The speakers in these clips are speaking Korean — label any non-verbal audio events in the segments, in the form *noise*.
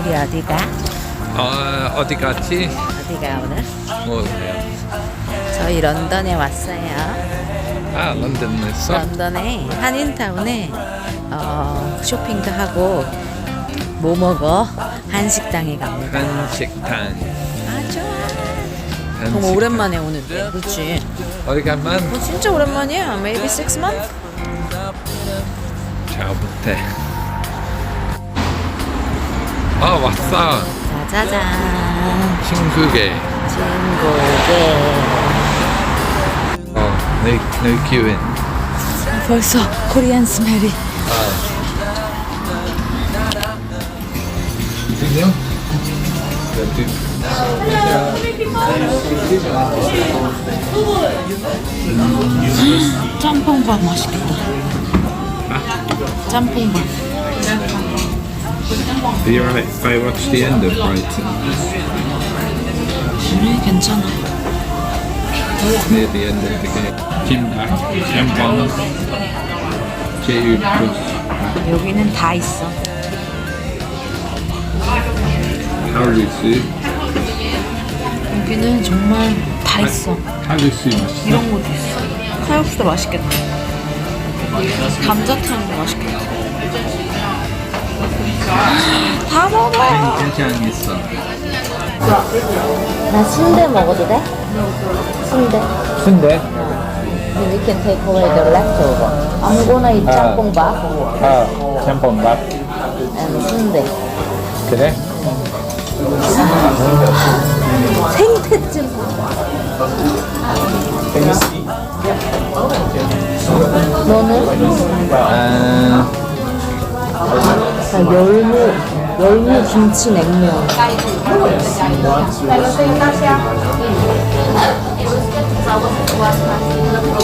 우리 어디가? 아, 어, 어디 갔지? 어디가 오늘? 뭐 저희 런던에 왔어요. 아 런던에서 런던에 한인타운에 어, 쇼핑도 하고 뭐 먹어? 한식당에 갑니다. 한식당. 아, 한식. 오랜만에 오는데, 그렇지? 어디 가만 어, 진짜 오랜만이야. Maybe six months? 잘 못해. 아, 왔어. 짜자잔. 친구게. 친구게. 어, 내, 내 기운. 벌써 코리안 스멜이. 안녕? 짬뽕밥 맛있겠다. *laughs* 짬뽕밥. Are you right I watch the end of Brighton? 음, 괜찮아. Near the end of the game. 김밥, 짬뽕, 제육 플러스 여기는 다 있어. 칼국수. 여기는 정말 다 있어. 칼국수 맛있어. 이런 것도 있어. 칼국수도 맛있겠다. 감자탕도 맛있겠다. 다 먹어. 괜찮겠어. 나 순대 먹어도 돼? 순대. 순대? We can take away the leftover. I'm gonna eat 짬뽕밥 아, 짬뽕밥. and 순대. 그래? 생태찜. 너는? 아, 나 열무, 열무 김치 냉면.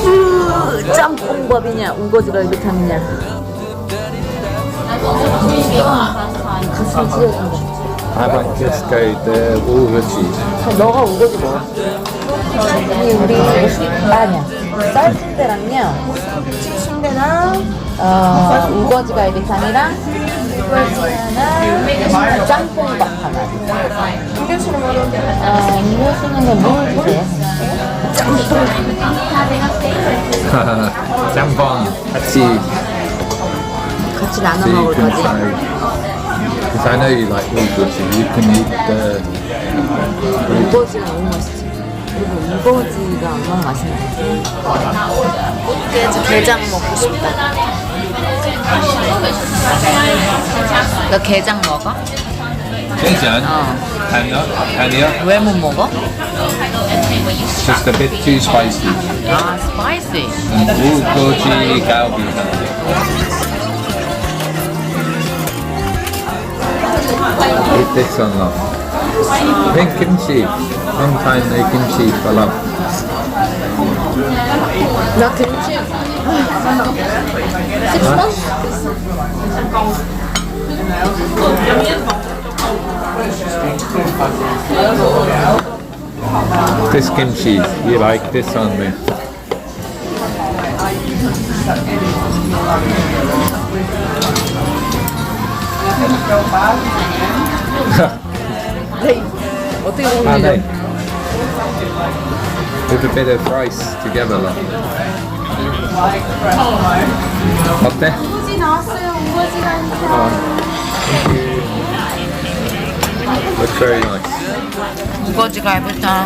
으, 짬뽕밥이냐, 우거지갈비탕이냐. 가슴 찢어진다. I might just go the Wolverine. 너가 우거지 먹어. 우리 우리 아니야. 쌀순대랑요. 순대랑 어 우거지 갈비탕이랑 짬뽕밥 하나. 음료수는 뭐? 어 음료수는 그물 주세요. 짬뽕 같이 같이 나눠 so you 먹을 can 거지. try. Because I know you like Wolverine. You can eat the 우거지가 너무 맛있지. 그리고 우거지가 얼마나 맛있는지. 깨지 게장 먹고 싶다. 너 게장 먹어? 게장. 어. 아니요, 아니요. 왜못 먹어? Just a bit too spicy. 아, 스파이시. 우거지 갈비. Eat this one, love. I think kimchi. Long time no kimchi for love. 나 김치. This kimchi, you like this on me? 어떻게 Ah, 먹는지. no. With a bit of rice together, love. 어때? 우거지 나왔어요. 우거지가 Thank you. Looks very nice. 우거지 갈비탕.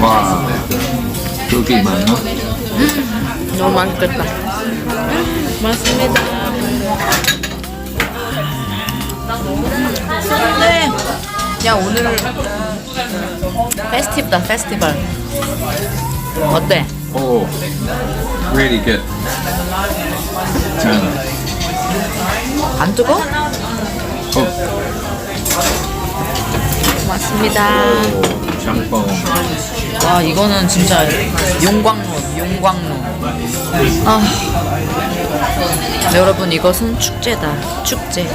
와, 여기 많아? 너무 맛있겠다. 맛있습니다. 네. 야 오늘 페스티벌다 페스티벌. 어때? Oh, really good. 짠. 안 뜨거? 어, 맞습니다. 오, 짬뽕. 와 이거는 진짜 용광로 용광로. 아 여러분 이것은 축제다 축제.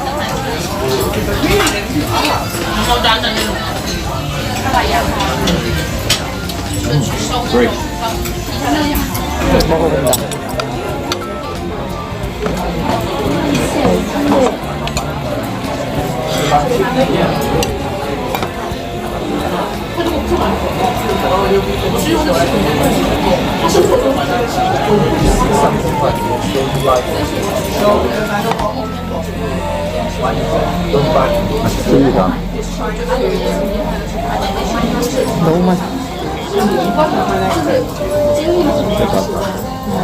Great. 먹어본다. 맛있습니다. 너무 맛있어.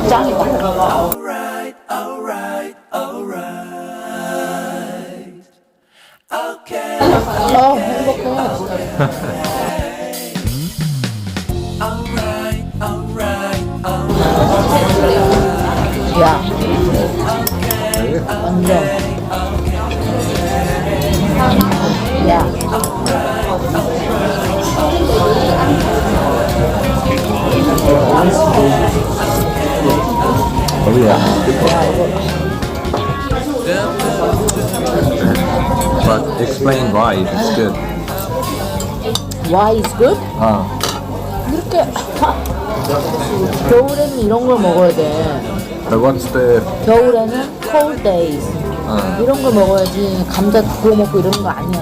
짱이다. 아, 행복해. 완전. 야. Oh yeah. But explain why it's good. Why is good? 아, 이렇게 겨울에는 이런 걸 먹어야 돼. But what's the 겨울에는 cold days. 아, 이런 걸 먹어야지 감자 구워 먹고 이러는 거 아니야.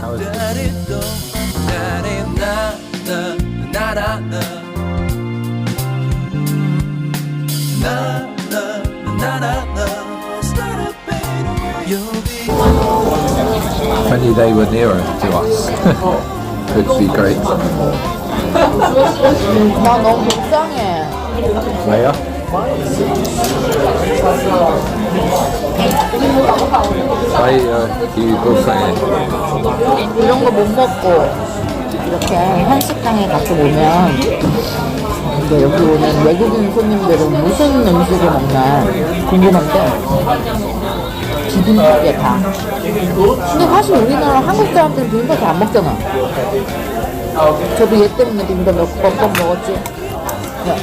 how is it? If only they were nearer to us. Would be great. 나 너무 속상해. Go for it? 이런 거 못 먹고 이렇게 한식당에 같이 오면 이제 여기 오는 외국인 손님들은 무슨 음식을 먹나 궁금한데 비빔밥이야 다. 근데 사실 우리나라 한국 사람들은 비빔밥 잘 안 먹잖아. 저도 얘 때문에 비빔밥 몇번 먹었지. 야,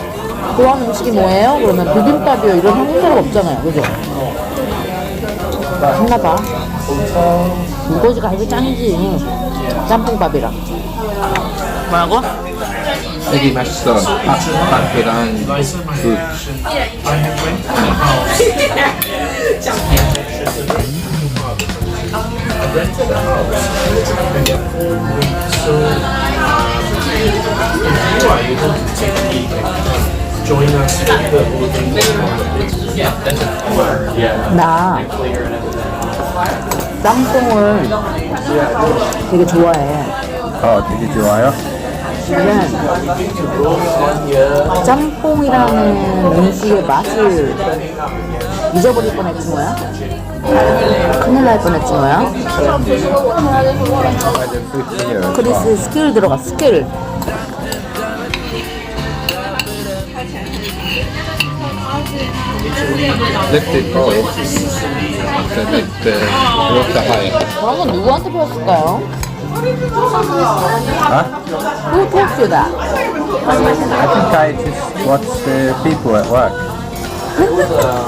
좋아하는 음식이 뭐예요? 그러면 비빔밥이요. 이런 한국 사람 없잖아요. 그죠? 했나봐. 우거지 갈비 짱이지. 짬뽕밥이랑. 뭐라고? 되게 맛있어. 밥, 밥 이랑 국. 나 짬뽕을 되게 좋아해. 어, 되게 좋아요. 근데 짬뽕이라는 음식의 맛을 잊어버릴 뻔했지 뭐야? 큰일 날 뻔했지 뭐야? 크리스 스킬 들어가 스킬. Lifted oil. So the, the, the high. 그런 건 누구한테 배웠을까요? Huh? Who taught you that? I think I just watch the people at work.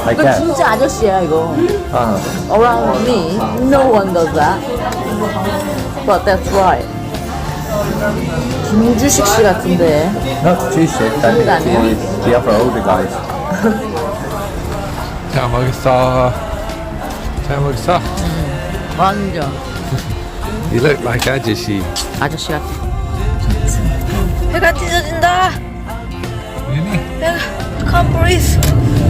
I 그 guess. 진짜 아저씨야 이거. Uh, Around me, no one does that. But that's right. 김주식 씨 같은데. not too sick. I think the, the other older guys. 잘 먹었어. 잘 먹었어. 완전 You look like 아저씨. 아저씨 같아. 해가 찢어진다. 해가 can't breathe.